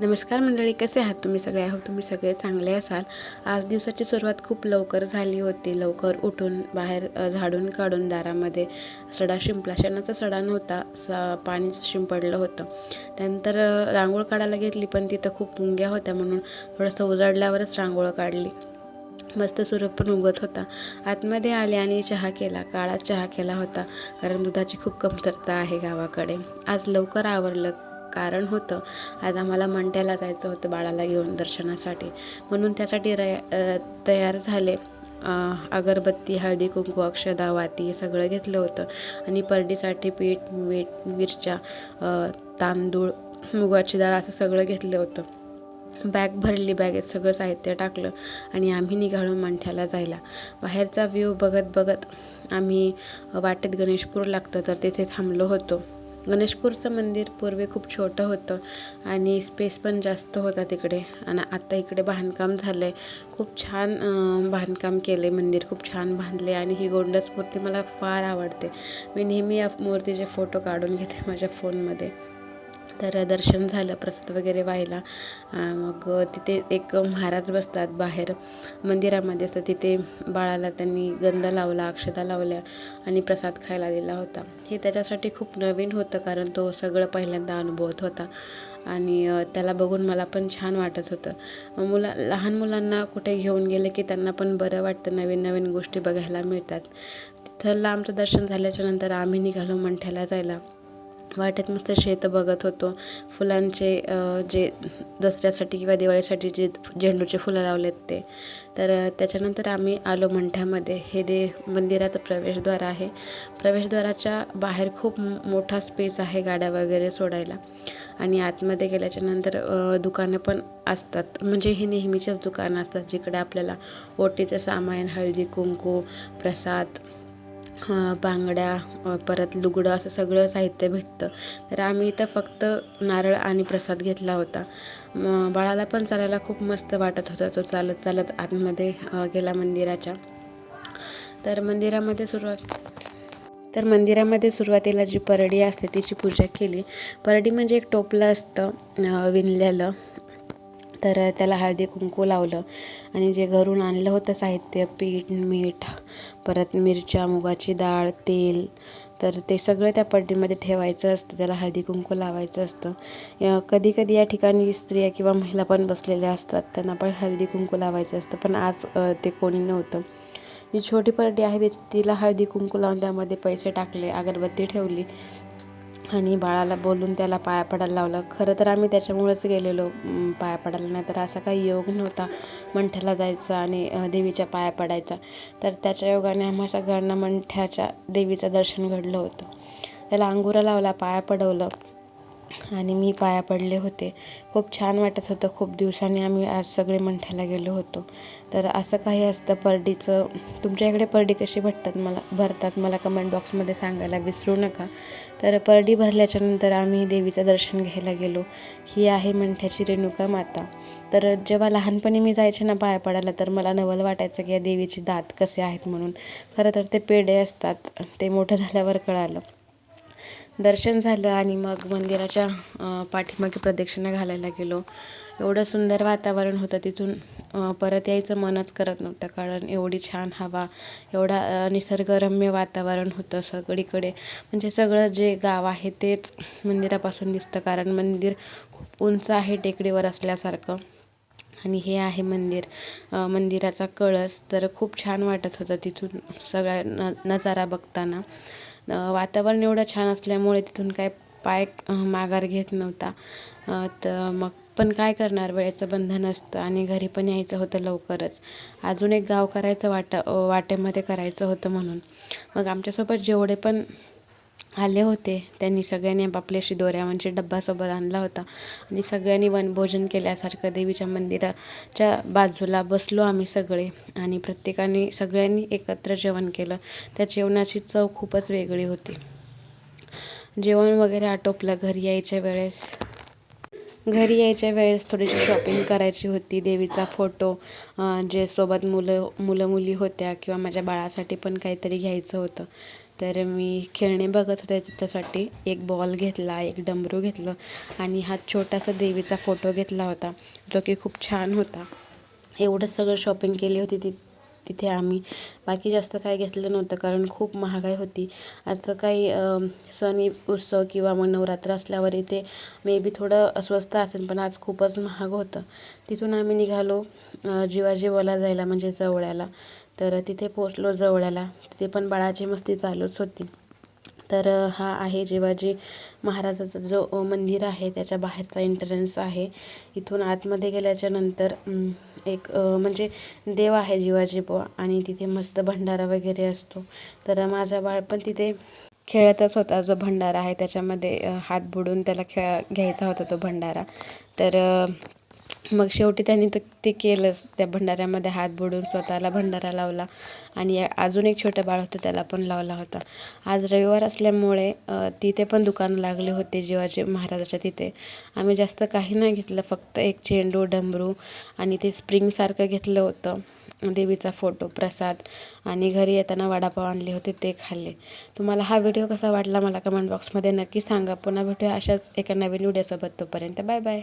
नमस्कार मंडळी कसे आहात तुम्ही सगळे? आहो तुम्ही सगळे चांगले असाल. आज दिवसाची सुरुवात खूप लवकर झाली होती. लवकर उठून बाहेर झाडून काढून दारामध्ये सडा शिंपला शेणाचा सडा नव्हता. स पाणी शिंपडलं होतं. त्यानंतर रांगोळ काढायला घेतली पण तिथं खूप मुंग्या होत्या म्हणून थोडंसं उजाडल्यावरच रांगोळ काढली. मस्त सूर्य पण उगत होता. आतमध्ये आले आणि चहा केला. काळा चहा केला होता कारण दुधाची खूप कमतरता आहे गावाकडे. आज लवकर आवरलं. कारण होतं. आज आम्हाला मंट्याला जायचं होतं बाळाला घेऊन दर्शनासाठी. म्हणून त्यासाठी रया तयार झाले. अगरबत्ती हळदी कुंकू अक्षदा वाती हे सगळं घेतलं होतं. आणि परडीसाठी पीठ मीठ मिरच्या तांदूळ मुगाची डाळ असं सगळं घेतलं होतं. बॅग भरली बॅगेत सगळं साहित्य टाकलं आणि आम्ही निघालो मंठ्याला जायला. बाहेरचा व्ह्यू बघत बघत आम्ही वाटेत गणेशपूर लागतं तर तिथे थांबलो होतो. गणेशपूरचं मंदिर पूर्वी खूप छोटं होतं आणि स्पेस पण जास्त होता तिकडे. आणि आता इकडे बांधकाम झालं आहे खूप छान बांधकाम केलं आहे मंदिर. खूप छान बांधले आणि ही गोंडस मूर्ती मला फार आवडते. मी नेहमी या मूर्तीचे फोटो काढून घेते माझ्या फोनमध्ये तर दर्शन झालं प्रसाद वगैरे व्हायला मग तिथे एक महाराज बसतात बाहेर मंदिरामध्ये. असं तिथे बाळाला त्यांनी गंध लावला अक्षता लावल्या आणि प्रसाद खायला दिला होता. हे त्याच्यासाठी खूप नवीन होतं कारण तो सगळं पहिल्यांदा अनुभवत होता. आणि त्याला बघून मला पण छान वाटत होतं. मुला लहान मुलांना कुठे घेऊन गेले की त्यांना पण बरं वाटतं नवीन नवीन गोष्टी बघायला मिळतात. तिथं आमचं दर्शन झाल्याच्यानंतर आम्ही निघालो मंठ्याला जायला. वाटेत मस्त शेत बघत होतो. फुलांचे जे दसऱ्यासाठी किंवा दिवाळीसाठी जे झेंडूचे फुलं लावलेत ते. तर त्याच्यानंतर आम्ही आलो मंठ्यामध्ये. हे दे मंदिराचं प्रवेशद्वार आहे. प्रवेशद्वाराच्या बाहेर खूप मोठा स्पेस आहे गाड्या वगैरे सोडायला. आणि आतमध्ये गेल्याच्यानंतर दुकानं पण असतात. म्हणजे ही नेहमीचेच दुकानं असतात जिकडे आपल्याला ओटीचं सामान हळदी कुंकू प्रसाद बांगड्या परत लुगडं असं सगळं साहित्य भेटतं. तर आम्ही इथं फक्त नारळ आणि प्रसाद घेतला होता. म बाळाला पण चालायला खूप मस्त वाटत होता. तो चालत चालत आतमध्ये गेला मंदिराच्या. तर मंदिरामध्ये सुरुवात तर मंदिरामध्ये सुरुवातीला जी परडी असते तिची पूजा केली. परडी म्हणजे एक टोपलं असतं विणलेलं. तर त्याला हळदी कुंकू लावलं. आणि जे घरून आणलं होतं साहित्य पीठ मीठ परत मिरच्या मुगाची डाळ तेल तर ते सगळं त्या पड्डीमध्ये ठेवायचं असतं. त्याला हळदी कुंकू लावायचं असतं. कधी कधी या ठिकाणी स्त्रिया किंवा महिला पण बसलेल्या असतात. त्यांना पण हळदी कुंकू लावायचं असतं. पण आज ते कोणी नव्हतं. जी छोटी परडी आहे ती तिला हळदी कुंकू लावून त्यामध्ये पैसे टाकले अगरबत्ती ठेवली. आणि बाळाला बोलून त्याला पाया पडायला लावलं. खरं तर आम्ही त्याच्यामुळेच गेलेलो पाया पडायला. नाही तर असा काही योग नव्हता. मंठ्याला जायचा आणि देवीच्या पाया पडायचा. तर त्याच्या योगाने आम्हा सगळ्यांना मंठ्याच्या देवीचं दर्शन घडलं होतं. त्याला अंगुरा लावला पाया पडवलं. आणि मी पाया पडले होते. खूप छान वाटत होतं. खूप दिवसांनी आम्ही आज सगळे मंठ्याला गेलो होतो. तर असं काही असतं परडीचं. तुमच्या इकडे परडी कशी भटतात मला भरतात मला कमेंट बॉक्समध्ये सांगायला विसरू नका. तर परडी भरल्याच्यानंतर आम्ही देवीचं दर्शन घ्यायला गेलो. ही आहे मंठ्याची रेणुका माता. तर जेव्हा लहानपणी मी जायचे ना पाया पडायला तर मला नवल वाटायचं की या देवीचे दात कसे आहेत म्हणून. खरं तर ते पेढे असतात. ते मोठं झाल्यावर कळालं. दर्शन झालं आणि मग मंदिराच्या पाठीमागे प्रदक्षिणा घालायला गेलो. एवढं सुंदर वातावरण होतं तिथून परत यायचं मनच करत नव्हतं कारण एवढी छान हवा एवढा निसर्गरम्य वातावरण होतं सगळीकडे. म्हणजे सगळं जे गाव आहे तेच मंदिरापासून दिसतं कारण मंदिर खूप उंच आहे टेकडीवर असल्यासारखं. आणि हे आहे मंदिर. मंदिराचा कळस. तर खूप छान वाटत होतं तिथून सगळ्या न नजारा बघताना. वातावरण एवढं छान असल्यामुळे तिथून काय पाय माघार घेत नव्हता. तर मग पण काय करणार? वेळेचं बंधन असतं आणि घरी पण यायचं होतं लवकरच. अजून एक गाव करायचं वाटा वाटेमध्ये करायचं होतं म्हणून. मग आमच्यासोबत जेवढे पण आले होते. त्यांनी सगळ्यांनी आपापल्याशी दोऱ्यावांचे डब्बासोबत आणला होता. आणि सगळ्यांनी वनभोजन केल्यासारखं देवीच्या मंदिराच्या बाजूला बसलो आम्ही सगळे. आणि प्रत्येकाने सगळ्यांनी एकत्र जेवण केलं. त्या जेवणाची चव खूपच वेगळी होती. जेवण वगैरे आटोपलं घरी यायच्या वेळेस. घरी यायच्या वेळेस थोडीशी शॉपिंग करायची होती. देवीचा फोटो जे सोबत मुलं मुलं मुली होत्या किंवा माझ्या बाळासाठी पण काहीतरी घ्यायचं होतं. तर मी खेळणे बघत होते. त्याच्यासाठी एक बॉल घेतला एक डमरू घेतलं आणि हा छोटासा देवीचा फोटो घेतला होता जो की खूप छान होता. एवढंच सगळं शॉपिंग केली होती ती तिथे आम्ही. बाकी जास्त काय घेतलं नव्हतं कारण खूप महागाई होती. असं काही सण उत्सव किंवा मग नवरात्र असल्यावर इथे मे बी थोडं स्वस्त असेल पण आज खूपच महाग होतं. तिथून आम्ही निघालो जिवाजीवाला जायला म्हणजे जवळ्याला. तर तिथे पोचलो जवळ्याला. तिथे पण बाळाची मस्ती चालूच होती. तर हा आहे जिवाजी महाराजाचा जो मंदिर आहे त्याच्या बाहेरचा एंट्रन्स आहे. इथून आतमध्ये गेल्याच्यानंतर एक म्हणजे देव आहे जिवाजी बुवा आणि तिथे मस्त भंडारा वगैरे असतो. तर माझा बाळ पण तिथे खेळतच होता. जो भंडारा आहे त्याच्यामध्ये हात बुडून त्याला खेळ घ्यायचा होता तो भंडारा. तर मग शेवटी त्यांनी तर ते केलंच. त्या भंडाऱ्यामध्ये हात बुडून स्वतःला भंडारा लावला आणि अजून एक छोटं बाळ होतं त्याला पण लावला होता. आज रविवार असल्यामुळे तिथे पण दुकानं लागले होते जिवाजी महाराजाच्या तिथे. आम्ही जास्त काही नाही घेतलं फक्त एक चेंडू डमरू आणि ते स्प्रिंगसारखं घेतलं होतं. देवीचा फोटो प्रसाद आणि घरी येताना वडापाव आणले होते ते खाल्ले. तुम्हाला हा व्हिडिओ कसा वाटला मला कमेंट बॉक्समध्ये नक्की सांगा. पुन्हा भेटूया अशाच एका नवीन व्हिडिओसोबत तोपर्यंत बाय बाय.